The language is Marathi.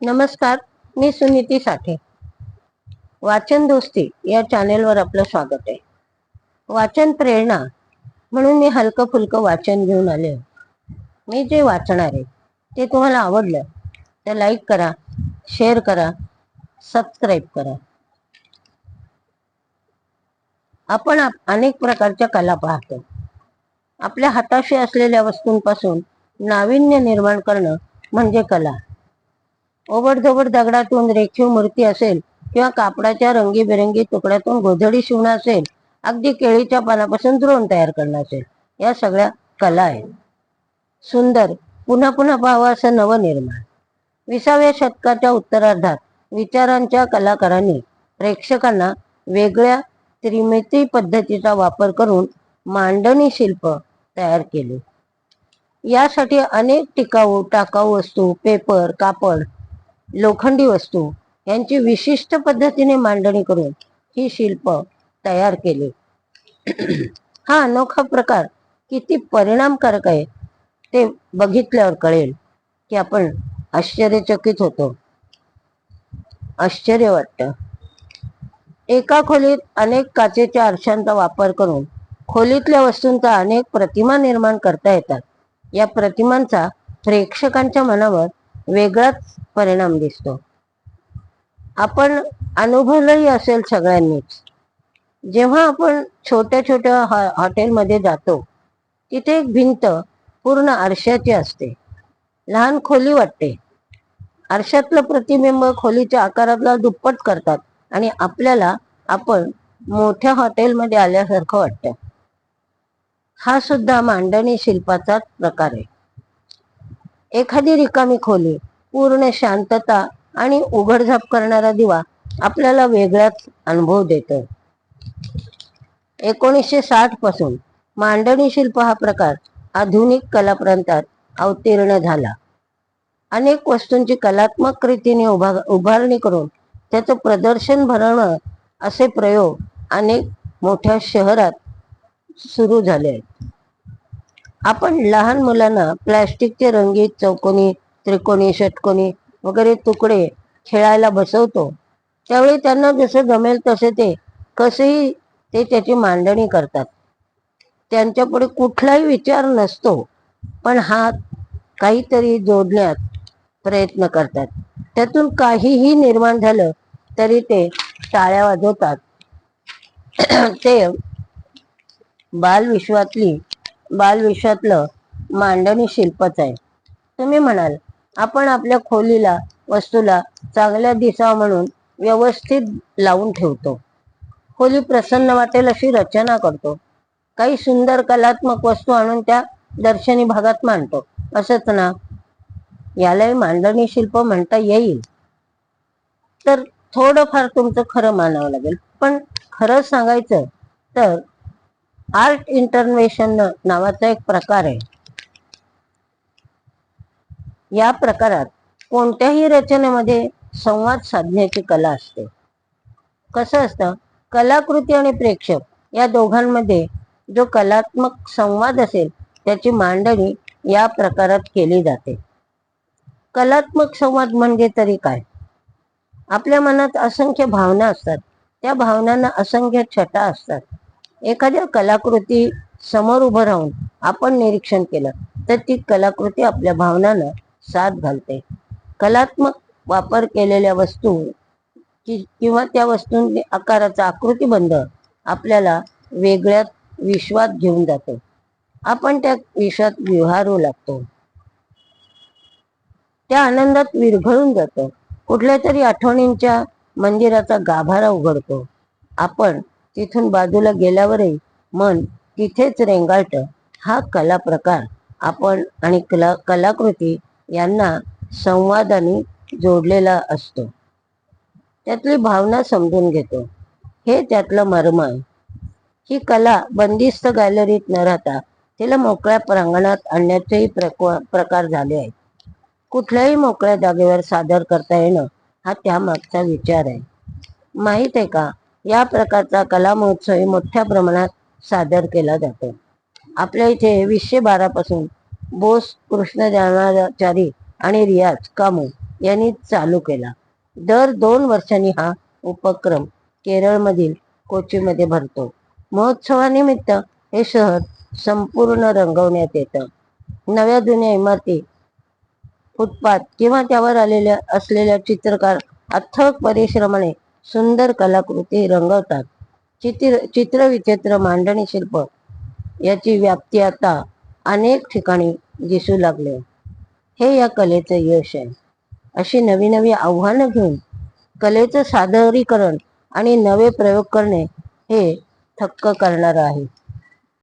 नमस्कार मी सुनीती साठे. वाचन दोस्ती या चॅनेलवर आपलं स्वागत आहे. वाचन प्रेरणा म्हणून मी हलकं फुलकं वाचन घेऊन आले मी जे वाचणार आहे ते तुम्हाला आवडलं तर लाईक करा शेअर करा सबस्क्राईब करा. आपण अनेक प्रकारच्या कला पाहतो. आपल्या हाताशी असलेल्या वस्तूंपासून नाविन्य निर्माण करणं म्हणजे कला. ओबडधोबड दगडातून रेखीव मूर्ती असेल किंवा कापडाच्या रंगीबेरंगी तुकड्यातून गोधडी शिवणं असेल अगदी केळीच्या पानापासून द्रोण तयार करणं असेल या सगळ्या कला आहेत. सुंदर पुन्हा पुन्हा पाहावं असं नवनिर्माण. विसाव्या शतकाच्या उत्तरार्धात विचारांच्या कलाकारांनी प्रेक्षकांना वेगळ्या त्रिमिती पद्धतीचा वापर करून मांडणी शिल्प तयार केले. यासाठी अनेक टिकाऊ टाकाऊ वस्तू पेपर कापड लोखंडी वस्तू यांची विशिष्ट पद्धतीने मांडणी करून ही शिल्प तयार केली. हा अनोखा प्रकार किती परिणामकारक आहे ते बघितल्यावर कळेल की आपण आश्चर्यचकित होतो. आश्चर्य वाटतं. एका खोलीत अनेक काचेच्या आरशांचा वापर करून खोलीतल्या वस्तूंचा अनेक प्रतिमा निर्माण करता येतात. या प्रतिमांचा प्रेक्षकांच्या मनावर वेगळाच परिणाम दिसतो. आपण अनुभवलंही असेल सगळ्यांनीच. जेव्हा आपण छोट्या छोट्या हॉ- हॉटेलमध्ये जातो तिथे एक भिंत पूर्ण आरशाची असते. लहान खोली वाटते. आरशातलं प्रतिबिंब खोलीच्या आकारातला दुप्पट करतात आणि आपल्याला आपण मोठ्या हॉटेलमध्ये आल्यासारखं वाटतं. हा सुद्धा मांडणी शिल्पाचाच प्रकार आहे. एखादी रिकामी खोली पूर्ण शांतता आणि उघडझाप करणारा दिवा आपल्याला वेगळाच अनुभव देतो. एकोणीसशे साठपासून मांडणी शिल्प हा प्रकार आधुनिक कलाप्रांतात अवतीर्ण झाला. अनेक वस्तूंची कलात्मक रीतीने उभा उभारणी करून त्याचं प्रदर्शन भरवणं असे प्रयोग अनेक मोठ्या शहरात सुरू झाले आहेत. आपण लहान मुलांना प्लॅस्टिकचे रंगीत चौकोनी त्रिकोणी षटकोनी वगैरे तुकडे खेळायला बसवतो. त्यावेळी त्यांना जसं जमेल तसे ते कसेही ते त्याची मांडणी करतात. त्यांच्यापुढे कुठलाही विचार नसतो पण हात काहीतरी जोडण्यात प्रयत्न करतात. त्यातून काहीही निर्माण झालं तरी ते टाळ्या वाजवतात. ते बालविश्वातली बालविश्वातलं मांडणी शिल्पच आहे. तुम्ही म्हणाल आपण आपल्या खोलीला वस्तूला चांगल्या दिसावं म्हणून व्यवस्थित लावून ठेवतो. खोली प्रसन्न वाटेल अशी रचना करतो. काही सुंदर कलात्मक वस्तू आणून त्या दर्शनी भागात मांडतो. असंच ना? यालाही मांडणी शिल्प म्हणता येईल. तर थोडंफार तुमचं खरं मानावं लागेल. पण खरं सांगायचं तर आर्ट इंटरनेशन नावाचा एक प्रकार आहे. या प्रकारात कोणत्याही रचनेमध्ये संवाद साधण्याची कला असते. कसं असतं? कलाकृती आणि प्रेक्षक या दोघांमध्ये जो कलात्मक संवाद असेल त्याची मांडणी या प्रकारात केली जाते. कलात्मक संवाद म्हणजे तरी काय? आपल्या मनात असंख्य भावना असतात. त्या भावनांना असंख्य छटा असतात. एखाद्या कलाकृती समोर उभं राहून आपण निरीक्षण केलं तर ती कलाकृती आपल्या भावनांना साथ घालते. कलात्मक वापर केलेल्या वस्तू किंवा त्या वस्तूंचे आकाराचा आकृतीबंध आपल्याला वेगळ्या विश्वात घेऊन जातो. आपण त्या विश्वात विहारू लागतो. त्या आनंदात विरघळून जातो. कुठल्या तरी आठवणींच्या मंदिराचा गाभारा उघडतो. आपण तिथून बाजूला गेल्यावरही मन तिथेच रेंगाळत. हा कला प्रकार आपण आणि कला कलाकृती यांना संवादाने जोडलेला असतो. त्यातली भावना समजून घेतो. हे त्यातलं मर्म आहे. ही कला बंदिस्त गॅलरीत न राहता तिला मोकळ्या प्रांगणात आणण्याचेही प्रक- प्रकार झाले आहेत. कुठल्याही मोकळ्या जागेवर सादर करता येणं हा त्यामागचा विचार आहे. माहीत आहे का? या प्रकारचा कला महोत्सव मोठ्या प्रमाणात सादर केला जातो. आपल्या इथे वीसशे बारा पासून बोस कृष्णचारी आणि रियाज कामू यांनी चालू केला. दर दोन वर्षांनी हा उपक्रम केरळमधील कोचीमध्ये भरतो. महोत्सवानिमित्त हे शहर संपूर्ण रंगवण्यात येतं. नव्या जुन्या इमारती फुटपाथ किंवा त्यावर आलेल्या असलेल्या चित्रकार अथक परिश्रमाने सुंदर कलाकृती रंगवतात. चित्र चित्रविचित्र मांडणी शिल्प याची व्याप्ती आता अनेक ठिकाणी दिसू लागले. हे या कलेचं यश आहे. अशी नवी नवी आव्हानं घेऊन कलेचं सादरीकरण आणि नवे प्रयोग करणे हे थक्क करणारं आहे.